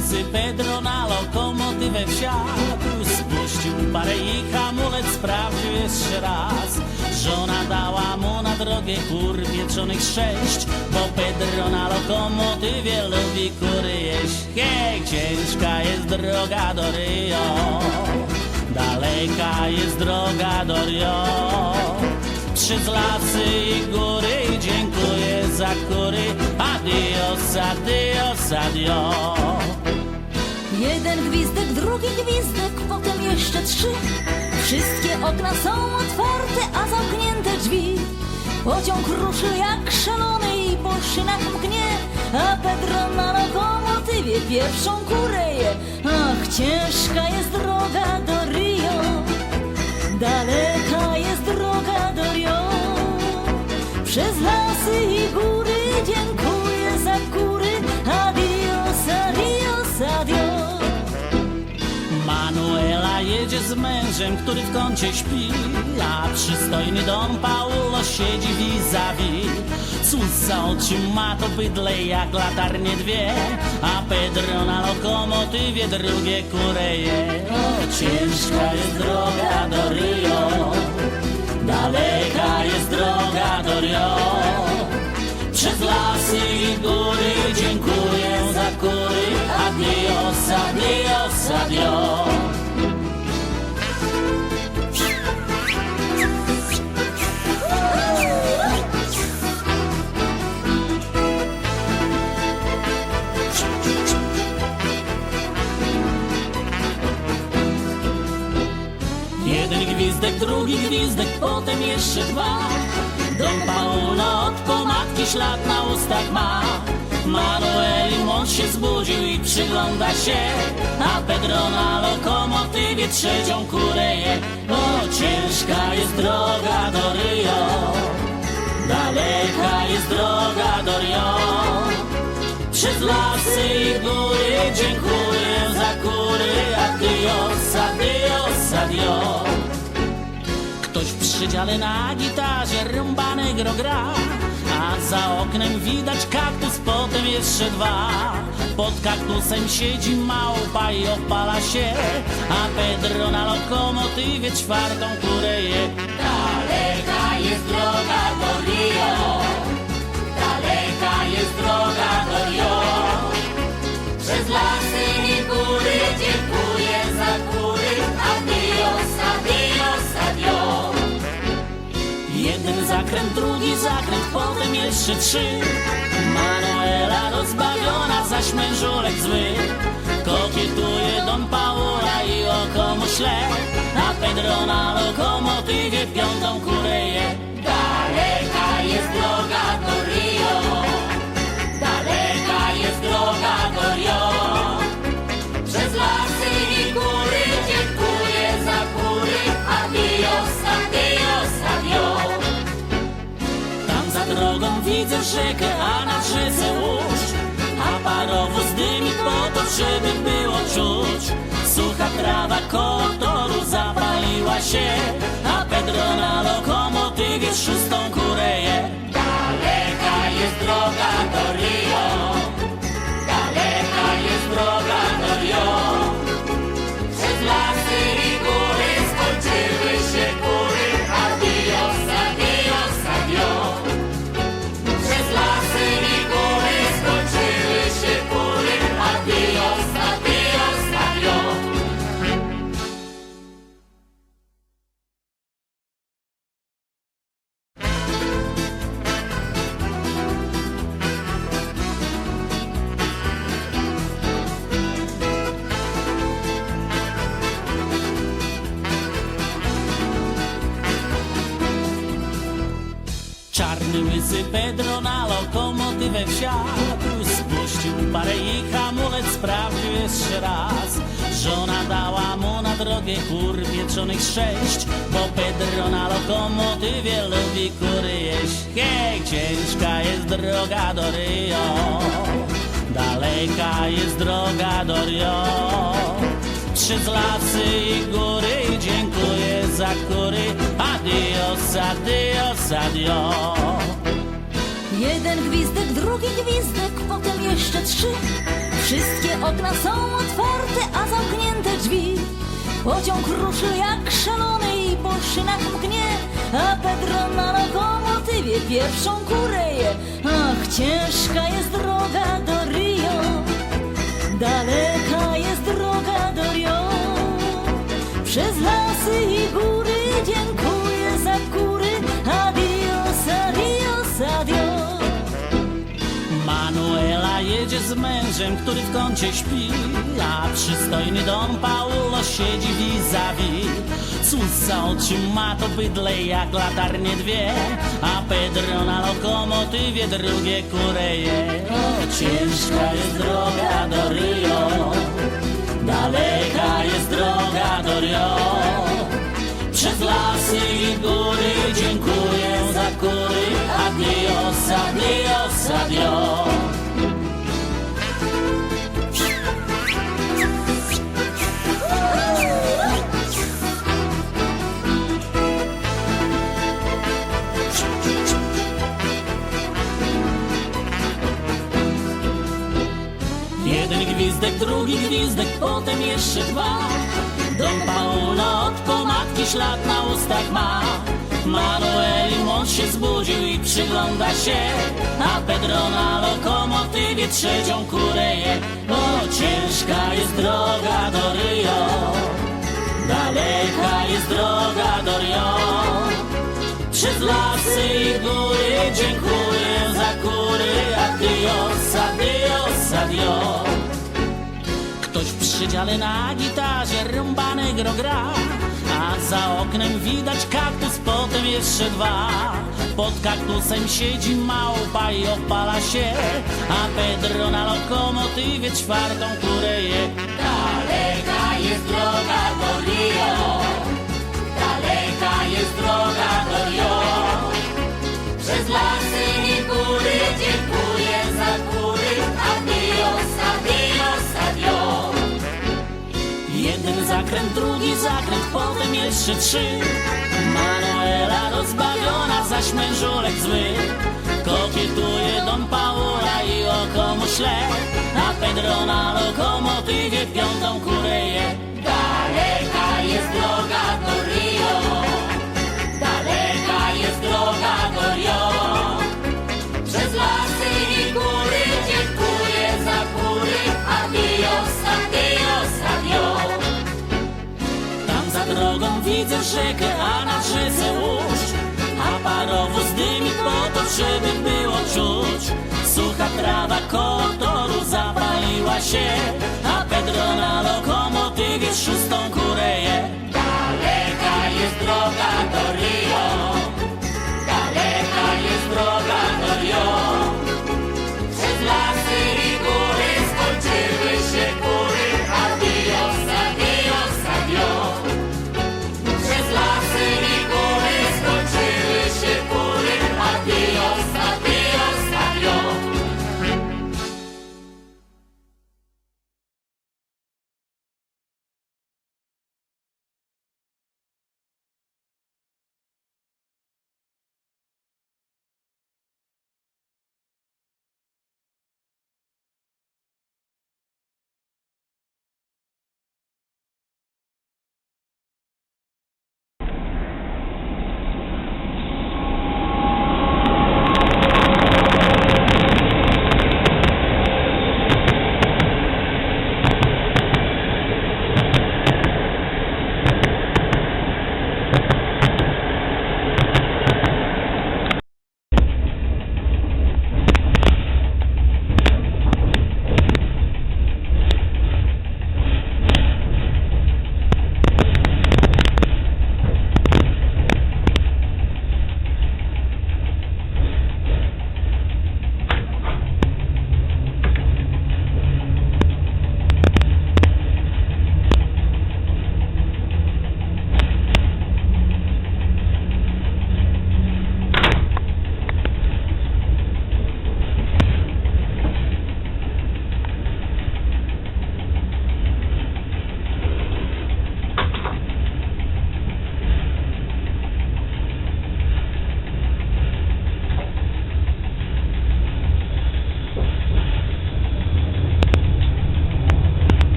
Łysy Pedro na lokomotywę wsiadł. Spuścił parę i hamulec sprawdził jeszcze raz. Żona dała mu na drogę kur pieczonych sześć. Bo Pedro na lokomotywie lubi kury jeść. Hej, ciężka jest droga do Rio. Daleka jest droga do Rio. Przez lasy i góry dziękuję za kury. Adios, adios, adios Jeden gwizdek, drugi gwizdek, potem jeszcze trzy. Wszystkie okna są otwarte, a zamknięte drzwi. Pociąg ruszył jak szalony i po szynach mknie, a Pedro na lokomotywie pierwszą kurę je. Ach, ciężka jest droga do Rio, daleka jest droga do Rio. Przez lasy i góry dziękuję Jedzie z mężem, który w kącie śpi A przystojny Don Paulo siedzi vis-a-vis. Oczy ma to bydle jak latarnie dwie A Pedro na lokomotywie drugie kureje. O, ciężka jest droga do Rio Daleka jest droga do Rio. Przez lasy i góry dziękuję za kury. Adios, adios, adios Jeden gwizdek, drugi gwizdek, potem jeszcze dwa. Don Paulo od pomadki ślad na ustach ma. Manueli mąż się zbudził i przygląda się A Pedro na lokomotywie trzecią kurę je. O, ciężka jest droga do Rio. Daleka jest droga do Rio. Przez lasy i góry dziękuję za kury. Adios, adios, adios W przydziale na gitarze rąbane gro gra. A za oknem widać kaktus, potem jeszcze dwa. Pod kaktusem siedzi małpa i opala się. A Pedro na lokomotywie czwartą kurę je Daleka jest droga do Rio. Daleka jest droga zakręt, drugi zakręt, potem jeszcze trzy. Manuela rozbawiona, zaś mężulek zły. Kokietuje Don Paula i oko mu śle. A Pedro na lokomotywie piątą kurę drogą widzę rzekę, a na rzece łódź. A parowóz dymi po to, żeby było czuć. Sucha trawa koło toru zapaliła się A Pedro na lokomotywie szóstą kurę je Daleka jest droga do Rio Czarny łysy Pedro na lokomotywę wsiadł Spuścił parę i hamulec sprawdził jeszcze raz. Żona dała mu na drogę kur pieczonych sześć Bo Pedro na lokomotywie lubi kury jeść. Hej, ciężka jest droga do Rio Daleka jest droga do Rio. Przez lasy i góry dziękuję za kury Adios, adios, adios Jeden gwizdek, drugi gwizdek, potem jeszcze trzy. Wszystkie okna są otwarte, a zamknięte drzwi. Pociąg ruszy jak szalony i po szynach mgnie, a Pedro na lokomotywie pierwszą kurę je. Ach, ciężka jest droga do Rio, daleka jest droga do Rio. Przez lasy i góry dziękuję adios, adios, adios. Manuela jedzie z mężem, który w kącie śpi A przystojny dom Paulo siedzi vis-a-vis oczy ma to bydle jak latarnie dwie A Pedro na lokomotywie drugie kureje O, ciężka jest droga Jeden gwizdek, drugi gwizdek, potem jeszcze dwa. Don Paulo od pomadki ślad na ustach ma. Manueli mąż się zbudził i przygląda się A Pedro na lokomotywie trzecią kurę je O, ciężka jest droga do Rio. Daleka jest droga do Rio. Przez lasy i góry dziękuję za kury. Adios, adios, adios. Ktoś w przydziale na gitarze rąbane gro gra za oknem widać kaktus, potem jeszcze dwa. Pod kaktusem siedzi małpa i opala się A Pedro na lokomotywie czwartą kurę je zakręt, drugi zakręt, potem jeszcze trzy. Manuela rozbawiona, zaś mężulek zły. Kokietuje Don Paula i oko mu śle. A Pedro na lokomotywie piątą kurę Widzę rzekę, a na rzece łóż A parowóz dymi po to, żeby było czuć. Sucha trawa koło toru zapaliła się A Pedro na lokomotywie